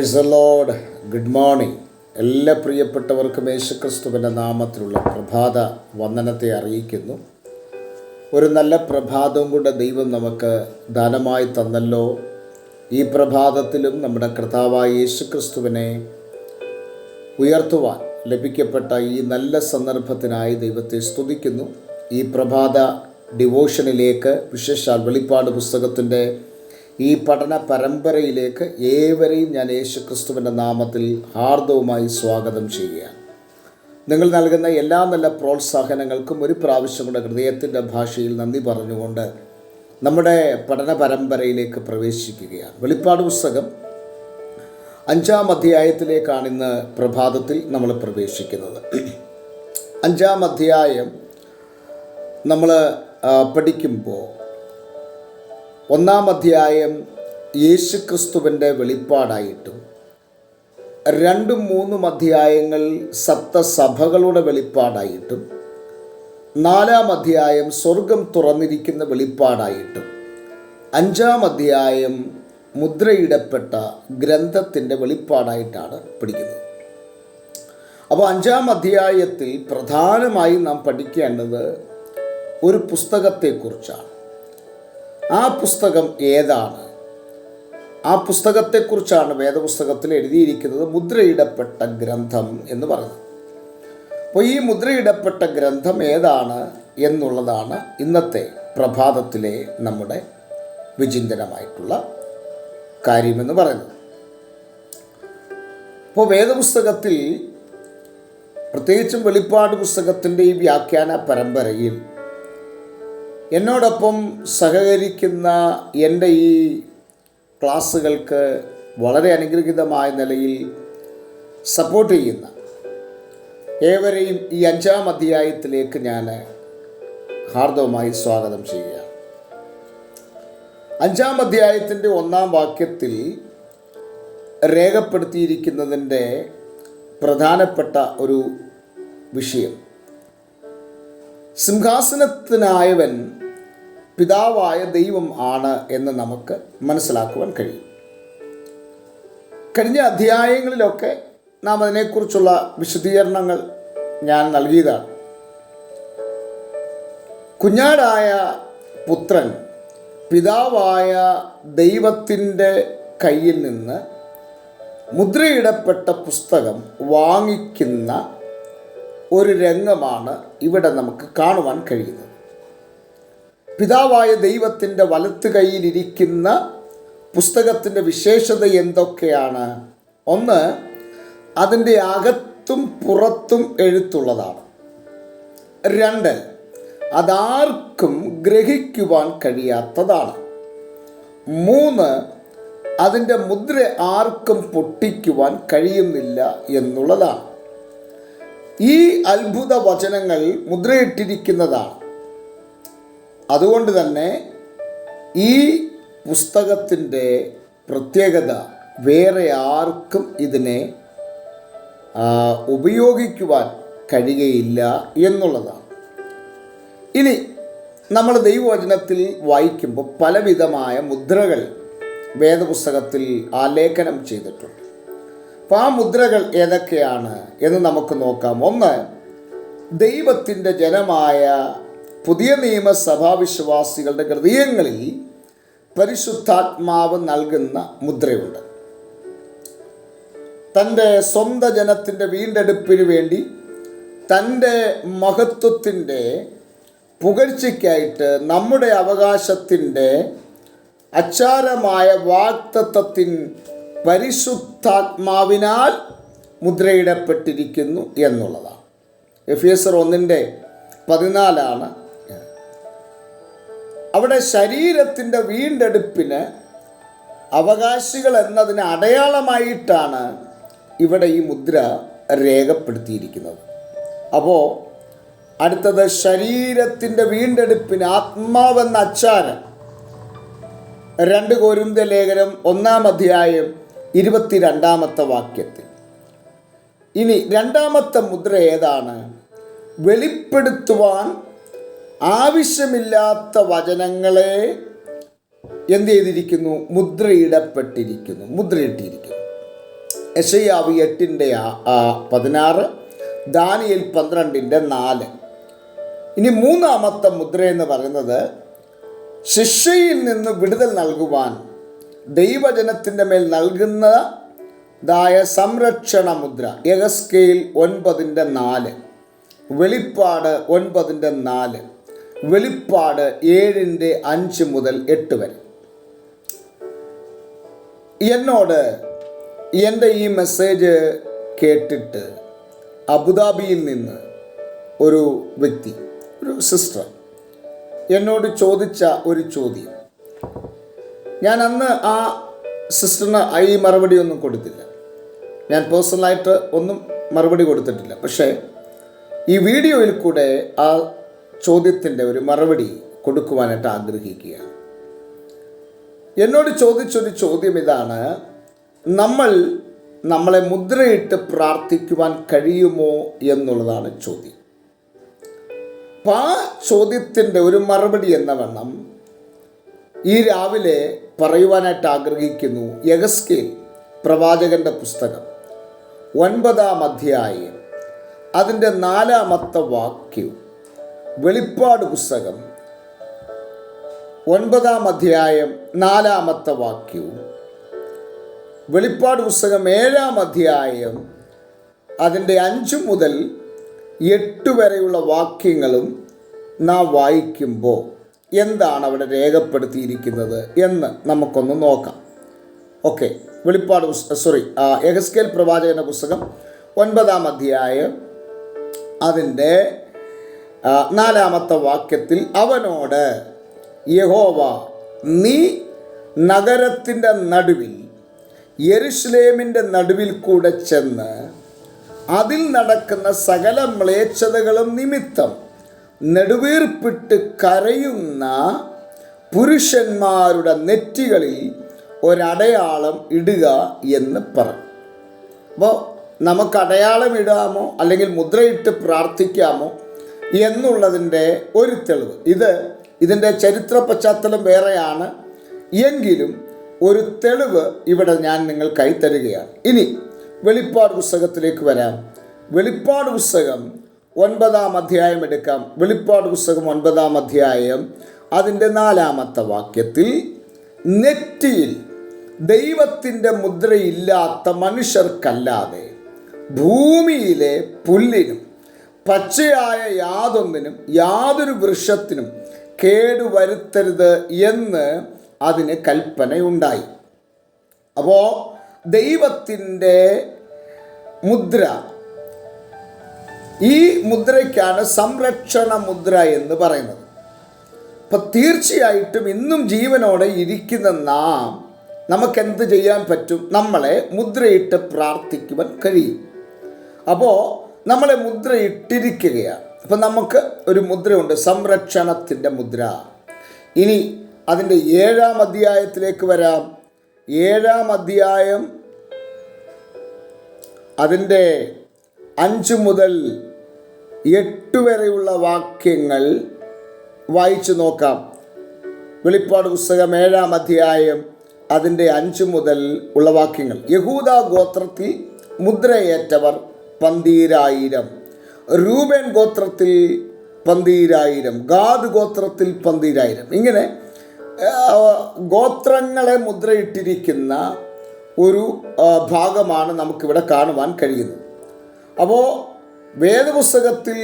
Price load good morning എല്ലാ പ്രിയപ്പെട്ടവർക്കും യേശുക്രിസ്തുവിന്റെ നാമത്തിലുള്ള പ്രഭാത വന്ദനത്തെ അറിയിക്കുന്നു. ഒരു നല്ല പ്രഭാതവും കൂടെ ദൈവം നമുക്ക് ദാനമായി തന്നല്ലോ. ഈ പ്രഭാതത്തിലും നമ്മുടെ കർത്താവായ യേശുക്രിസ്തുവിനെ ഉയർത്തുവാൻ ലഭിക്കപ്പെട്ട ഈ നല്ല സന്ദർഭത്തിനായി ദൈവത്തെ സ്തുതിക്കുന്നു. ഈ പ്രഭാത ഡിവോഷനിലേക്ക് വിശേഷാൽ വെളിപ്പാട് പുസ്തകത്തിന്റെ ഈ പഠന പരമ്പരയിലേക്ക് ഏവരെയും ഞാൻ യേശുക്രിസ്തുവിന്റെ നാമത്തിൽ ഹാർദവുമായി സ്വാഗതം ചെയ്യുകയാണ്. നിങ്ങൾ നൽകുന്ന എല്ലാ നല്ല പ്രോത്സാഹനങ്ങൾക്കും ഒരു പ്രാവശ്യം കൂടെ ഹൃദയത്തിന്റെ ഭാഷയിൽ നന്ദി പറഞ്ഞുകൊണ്ട് നമ്മുടെ പഠന പരമ്പരയിലേക്ക് പ്രവേശിക്കുകയാണ്. വെളിപ്പാട് പുസ്തകം അഞ്ചാം അധ്യായത്തിലേക്കാണ് ഇന്ന് പ്രഭാതത്തിൽ നമ്മൾ പ്രവേശിക്കുന്നത്. അഞ്ചാം അധ്യായം നമ്മൾ പഠിക്കുമ്പോൾ ഒന്നാം അധ്യായം യേശുക്രിസ്തുവിന്റെ വെളിപ്പാടായിട്ടും രണ്ടും മൂന്നും അധ്യായങ്ങൾ സപ്തസഭകളുടെ വെളിപ്പാടായിട്ടും നാലാം അധ്യായം സ്വർഗം തുറന്നിരിക്കുന്ന വെളിപ്പാടായിട്ടും അഞ്ചാം അധ്യായം മുദ്രയിടപ്പെട്ട ഗ്രന്ഥത്തിന്റെ വെളിപ്പാടായിട്ടാണ് പഠിക്കുന്നത്. അപ്പോൾ അഞ്ചാം അധ്യായത്തിൽ പ്രധാനമായും നാം പഠിക്കേണ്ടത് ഒരു പുസ്തകത്തെക്കുറിച്ചാണ്. ആ പുസ്തകം ഏതാണ്? ആ പുസ്തകത്തെക്കുറിച്ചാണ് വേദപുസ്തകത്തിൽ എഴുതിയിരിക്കുന്നത് മുദ്രയിടപ്പെട്ട ഗ്രന്ഥം എന്ന് പറയുന്നത്. അപ്പോൾ ഈ മുദ്രയിടപ്പെട്ട ഗ്രന്ഥം ഏതാണ് എന്നുള്ളതാണ് ഇന്നത്തെ പ്രഭാതത്തിലെ നമ്മുടെ വിചിന്തനമായിട്ടുള്ള കാര്യമെന്ന് പറയുന്നത്. അപ്പോൾ വേദപുസ്തകത്തിൽ പ്രത്യേകിച്ചും വെളിപ്പാട് പുസ്തകത്തിന്റെ ഈ വ്യാഖ്യാന പരമ്പരയിൽ എന്നോടൊപ്പം സഹകരിക്കുന്ന എന്റെ ഈ ക്ലാസ്സുകൾക്ക് വളരെ അനുഗ്രഹീതമായ നിലയിൽ സപ്പോർട്ട് ചെയ്യുന്ന ഏവരെയും ഈ അഞ്ചാം അധ്യായത്തിലേക്ക് ഞാൻ ഹാർദവമായി സ്വാഗതം ചെയ്യുകയാണ് അഞ്ചാം അധ്യായത്തിന്റെ ഒന്നാം വാക്യത്തിൽ രേഖപ്പെടുത്തിയിരിക്കുന്നതിന്റെ പ്രധാനപ്പെട്ട ഒരു വിഷയം. സിംഹാസനത്തിനായവൻ പിതാവായ ദൈവം ആണ് എന്ന് നമുക്ക് മനസ്സിലാക്കുവാൻ കഴിയും. കഴിഞ്ഞ അധ്യായങ്ങളിലൊക്കെ നാം അതിനെക്കുറിച്ചുള്ള വിശദീകരണങ്ങൾ ഞാൻ നൽകിയതാണ്. കുഞ്ഞാടായ പുത്രൻ പിതാവായ ദൈവത്തിന്റെ കയ്യിൽ നിന്ന് മുദ്രയിടപ്പെട്ട പുസ്തകം വാങ്ങിക്കുന്ന ഒരു രംഗമാണ് ഇവിടെ നമുക്ക് കാണുവാൻ കഴിയുന്നത്. പിതാവായ ദൈവത്തിന്റെ വലത്ത് കൈയിലിരിക്കുന്ന പുസ്തകത്തിന്റെ വിശേഷത എന്തൊക്കെയാണ്? ഒന്ന് അതിന്റെ അകത്തും പുറത്തും എഴുത്തുള്ളതാണ്. രണ്ട് അതാർക്കും ഗ്രഹിക്കുവാൻ കഴിയാത്തതാണ്. മൂന്ന് അതിന്റെ മുദ്ര ആർക്കും പൊട്ടിക്കുവാൻ കഴിയുന്നില്ല എന്നുള്ളതാണ്. ഈ അത്ഭുത വചനങ്ങൾ മുദ്രയിട്ടിരിക്കുന്നതാണ്. അതുകൊണ്ട് തന്നെ ഈ പുസ്തകത്തിന്റെ പ്രത്യേകത വേറെ ആർക്കും ഇതിനെ ഉപയോഗിക്കുവാൻ കഴിയുകയില്ല എന്നുള്ളതാണ്. ഇനി നമ്മൾ ദൈവവചനത്തിൽ വായിക്കുമ്പോൾ പലവിധമായ മുദ്രകൾ വേദപുസ്തകത്തിൽ ആലേഖനം ചെയ്തിട്ടുണ്ട്. അപ്പോൾ ആ മുദ്രകൾ ഏതൊക്കെയാണ് എന്ന് നമുക്ക് നോക്കാം. ഒന്ന് ദൈവത്തിന്റെ ജനമായ പുതിയ നിയമസഭാവിശ്വാസികളുടെ ഹൃദയങ്ങളിൽ പരിശുദ്ധാത്മാവ് നൽകുന്ന മുദ്രയുണ്ട്. തന്റെ സ്വന്തം ജനത്തിന്റെ വീണ്ടെടുപ്പിന് വേണ്ടി തന്റെ മഹത്വത്തിന്റെ പുകഴ്ചയ്ക്കായിട്ട് നമ്മുടെ അവകാശത്തിന്റെ അച്ചാരമായ വാക്തത്വത്തിൻ പരിശുദ്ധാത്മാവിനാൽ മുദ്രയിടപ്പെട്ടിരിക്കുന്നു എന്നുള്ളതാണ്. എഫ് എസ് ഒന്നിന്റെ പതിനാലാണ് അവിടെ ശരീരത്തിന്റെ വീണ്ടെടുപ്പിന് അവകാശികൾ എന്നതിന് അടയാളമായിട്ടാണ് ഇവിടെ ഈ മുദ്ര രേഖപ്പെടുത്തിയിരിക്കുന്നത്. അപ്പോൾ അടുത്തത് ശരീരത്തിന്റെ വീണ്ടെടുപ്പിന് ആത്മാവെന്ന അച്ചാരം. രണ്ട് കോരിന്ത ലേഖനം ഒന്നാം അധ്യായം ഇരുപത്തിരണ്ടാമത്തെ വാക്യത്തിൽ. ഇനി രണ്ടാമത്തെ മുദ്ര ഏതാണ്? വെളിപ്പെടുത്തുവാൻ ആവശ്യമില്ലാത്ത വചനങ്ങളെ എന്ത് ചെയ്തിരിക്കുന്നു? മുദ്രയിടപ്പെട്ടിരിക്കുന്നു. മുദ്രയിട്ടിരിക്കുന്നു. യശയാവ് എട്ടിന്റെ പതിനാറ് ദാനിയൽ പന്ത്രണ്ടിന്റെ നാല്. ഇനി മൂന്നാമത്തെ മുദ്ര എന്ന് പറയുന്നത് ശിക്ഷയിൽ നിന്ന് വിടുതൽ നൽകുവാൻ ദൈവജനത്തിന്റെ മേൽ നൽകുന്നതായ സംരക്ഷണ മുദ്ര. യഗസ്കെയിൽ ഒൻപതിന്റെ നാല്. വെളിപ്പാട് ഒൻപതിന്റെ നാല്. വെളിപ്പാട് ഏഴിന്റെ അഞ്ച് മുതൽ എട്ട് വരെ. എന്നോട് എന്റെ ഈ മെസ്സേജ് കേട്ടിട്ട് അബുദാബിയിൽ നിന്ന് ഒരു വ്യക്തി ഒരു സിസ്റ്റർ എന്നോട് ചോദിച്ച ഒരു ചോദ്യം. ഞാൻ അന്ന് ആ സിസ്റ്ററിന് ഈ മറുപടി ഒന്നും കൊടുത്തില്ല. ഞാൻ പേഴ്സണലായിട്ട് ഒന്നും മറുപടി കൊടുത്തിട്ടില്ല. പക്ഷേ ഈ വീഡിയോയിൽ കൂടെ ആ ചോദ്യത്തിന്റെ ഒരു മറുപടി കൊടുക്കുവാനായിട്ട് ആഗ്രഹിക്കുകയാണ്. എന്നോട് ചോദിച്ചൊരു ചോദ്യം ഇതാണ്. നമ്മൾ നമ്മളെ മുദ്രയിട്ട് പ്രാർത്ഥിക്കുവാൻ കഴിയുമോ എന്നുള്ളതാണ് ചോദ്യം. അപ്പം ആ ചോദ്യത്തിന്റെ ഒരു മറുപടി എന്ന വണ്ണം ഈ രാവിലെ പറയുവാനായിട്ട് ആഗ്രഹിക്കുന്നു യഗസ്കേൽ പ്രവാചകന്റെ പുസ്തകം ഒൻപതാം അധ്യായം അതിന്റെ നാലാമത്തെ വാക്യവും വെളിപ്പാട് പുസ്തകം ഒൻപതാം അധ്യായം നാലാമത്തെ വാക്യവും വെളിപ്പാട് പുസ്തകം ഏഴാം അധ്യായം അതിന്റെ അഞ്ച് മുതൽ എട്ട് വരെയുള്ള വാക്യങ്ങളും നാം വായിക്കുമ്പോൾ എന്താണ് അവിടെ രേഖപ്പെടുത്തിയിരിക്കുന്നത് എന്ന് നമുക്കൊന്ന് നോക്കാം. ഓക്കെ വെളിപ്പാട് സോറി എഹസ്കേൽ പ്രവാചകന്റെ പുസ്തകം ഒൻപതാം അധ്യായം അതിന്റെ നാലാമത്തെ വാക്യത്തിൽ അവനോട് യഹോവ നീ നഗരത്തിന്റെ നടുവിൽ യെരുഷലേമിന്റെ നടുവിൽ കൂടെ ചെന്ന് അതിൽ നടക്കുന്ന സകല മ്ലേച്ഛതകളും നിമിത്തം നെടുവീർപ്പിട്ട് കരയുന്ന പുരുഷന്മാരുടെ നെറ്റികളിൽ ഒരടയാളം ഇടുക എന്ന് പറഞ്ഞു. അപ്പോൾ നമുക്ക് അടയാളം ഇടാമോ അല്ലെങ്കിൽ മുദ്രയിട്ട് പ്രാർത്ഥിക്കാമോ? എന്നുള്ളതിന്റെ ഒരു തെളിവ്. ഇത് ഇതിന്റെ ചരിത്ര പശ്ചാത്തലം വേറെയാണ്. എങ്കിലും ഒരു തെളിവ് ഇവിടെ ഞാൻ നിങ്ങൾക്കായി തരികയാണ്. ഇനി വെളിപ്പാട് പുസ്തകത്തിലേക്ക് വരാം. വെളിപ്പാട് പുസ്തകം ഒൻപതാം അധ്യായം എടുക്കാം. വെളിപ്പാട് പുസ്തകം ഒൻപതാം അധ്യായം അതിന്റെ നാലാമത്തെ വാക്യത്തിൽ നെറ്റിയിൽ ദൈവത്തിന്റെ മുദ്രയില്ലാത്ത മനുഷ്യർക്കല്ലാതെ ഭൂമിയിലെ പുല്ലിനും പച്ചയായ യാതൊന്നിനും യാതൊരു വൃക്ഷത്തിനും കേടുവരുത്തരുത് എന്ന് അതിന് കൽപ്പനയുണ്ടായി. അപ്പോൾ ദൈവത്തിന്റെ മുദ്ര ഈ മുദ്രയ്ക്കാണ് സംരക്ഷണ മുദ്ര എന്ന് പറയുന്നത്. അപ്പം തീർച്ചയായിട്ടും ഇന്നും ജീവനോടെ ഇരിക്കുന്ന നാം നമുക്കെന്ത് ചെയ്യാൻ പറ്റും? നമ്മളെ മുദ്രയിട്ട് പ്രാർത്ഥിക്കുവാൻ കഴിയും. അപ്പോൾ നമ്മളെ മുദ്ര ഇട്ടിരിക്കുകയാണ്. അപ്പം നമുക്ക് ഒരു മുദ്രയുണ്ട് സംരക്ഷണത്തിന്റെ മുദ്ര. ഇനി അതിന്റെ ഏഴാം അധ്യായത്തിലേക്ക് വരാം. ഏഴാം അധ്യായം അതിന്റെ അഞ്ച് മുതൽ എട്ട് വരെയുള്ള വാക്യങ്ങൾ വായിച്ചു നോക്കാം. വെളിപ്പാട് പുസ്തകം ഏഴാം അധ്യായം അതിന്റെ അഞ്ച് മുതൽ ഉള്ള വാക്യങ്ങൾ. യഹൂദ ഗോത്രത്തിൽ മുദ്രയേറ്റവർ പന്തീരായിരം. രൂപൻ ഗോത്രത്തിൽ പന്തീരായിരം ഗാദ് ഗോത്രത്തിൽ പന്തീരായിരം. ഇങ്ങനെ ഗോത്രങ്ങളെ മുദ്രയിട്ടിരിക്കുന്ന ഒരു ഭാഗമാണ് നമുക്കിവിടെ കാണുവാൻ കഴിയുന്നത്. അപ്പോൾ വേദപുസ്തകത്തിൽ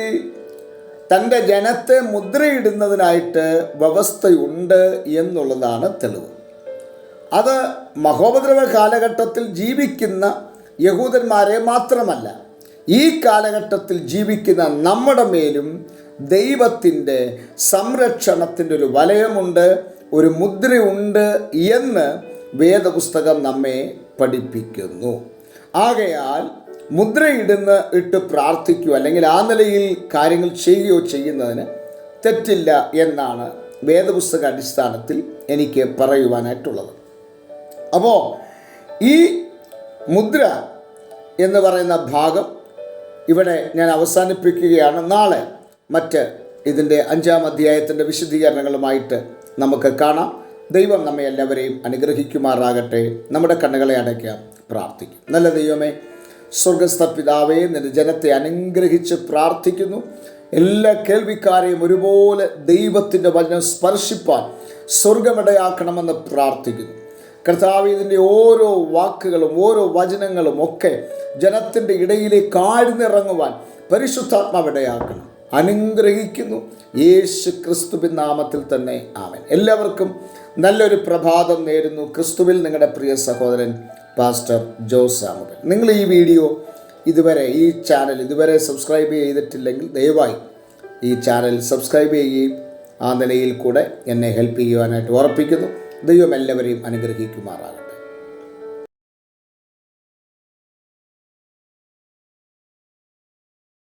തന്റെ ജനത്തെ മുദ്രയിടുന്നതിനായിട്ട് വ്യവസ്ഥയുണ്ട് എന്നുള്ളതാണ് തെളിവ്. അത് മഹോപദ്രവ കാലഘട്ടത്തിൽ ജീവിക്കുന്ന യഹൂദന്മാരെ മാത്രമല്ല ഈ കാലഘട്ടത്തിൽ ജീവിക്കുന്ന നമ്മുടെ മേലും ദൈവത്തിന്റെ സംരക്ഷണത്തിന്റെ ഒരു വലയമുണ്ട് ഒരു മുദ്രയുണ്ട് എന്ന് വേദപുസ്തകം നമ്മെ പഠിപ്പിക്കുന്നു. ആകയാൽ മുദ്രയിടുന്ന ഇട്ട് പ്രാർത്ഥിക്കുകയോ അല്ലെങ്കിൽ ആ നിലയിൽ കാര്യങ്ങൾ ചെയ്യുകയോ ചെയ്യുന്നതിന് തെറ്റില്ല എന്നാണ് വേദപുസ്തക അടിസ്ഥാനത്തിൽ എനിക്ക് പറയുവാനായിട്ടുള്ളത്. അപ്പോൾ ഈ മുദ്ര എന്ന് പറയുന്ന ഭാഗം ഇവിടെ ഞാൻ അവസാനിപ്പിക്കുകയാണ്. നാളെ മറ്റ് ഇതിന്റെ അഞ്ചാം അധ്യായത്തിന്റെ വിശദീകരണങ്ങളുമായിട്ട് നമുക്ക് കാണാം. ദൈവം നമ്മെ എല്ലാവരെയും അനുഗ്രഹിക്കുമാറാകട്ടെ. നമ്മുടെ കണ്ണുകളെ അടയ്ക്കാം. പ്രാർത്ഥിക്കും. നല്ല ദൈവമേ സ്വർഗസ്ഥ പിതാവേ നിന്റെ ജനത്തെ അനുഗ്രഹിച്ച് പ്രാർത്ഥിക്കുന്നു. എല്ലാ കേൾവിക്കാരെയും ഒരുപോലെ ദൈവത്തിന്റെ വചനം സ്പർശിപ്പാൻ സ്വർഗമിടയാക്കണമെന്ന് പ്രാർത്ഥിക്കുന്നു. കർത്താവ് ഇതിന്റെ ഓരോ വാക്കുകളും ഓരോ വചനങ്ങളും ഒക്കെ ജനത്തിന്റെ ഇടയിലേക്ക് ആഴ്ന്നിറങ്ങുവാൻ പരിശുദ്ധാത്മാവിടയാക്കണം അനുഗ്രഹിക്കുന്നു. യേശു ക്രിസ്തുവിൻ നാമത്തിൽ തന്നെ. ആവൻ എല്ലാവർക്കും നല്ലൊരു പ്രഭാതം നേരുന്നു. ക്രിസ്തുവിൽ നിങ്ങളുടെ പ്രിയ സഹോദരൻ പാസ്റ്റർ ജോസ് സാമുവൽ. നിങ്ങൾ ഈ വീഡിയോ ഇതുവരെ ഈ ചാനൽ ഇതുവരെ സബ്സ്ക്രൈബ് ചെയ്തിട്ടില്ലെങ്കിൽ ദയവായി ഈ ചാനൽ സബ്സ്ക്രൈബ് ചെയ്യുകയും ആ നിലയിൽ കൂടെ എന്നെ ഹെൽപ്പ് ചെയ്യുവാനായിട്ട് ഉറപ്പിക്കുന്നു. ദൈവം എല്ലാവരെയും അനുഗ്രഹിക്കുമാറാകട്ടെ.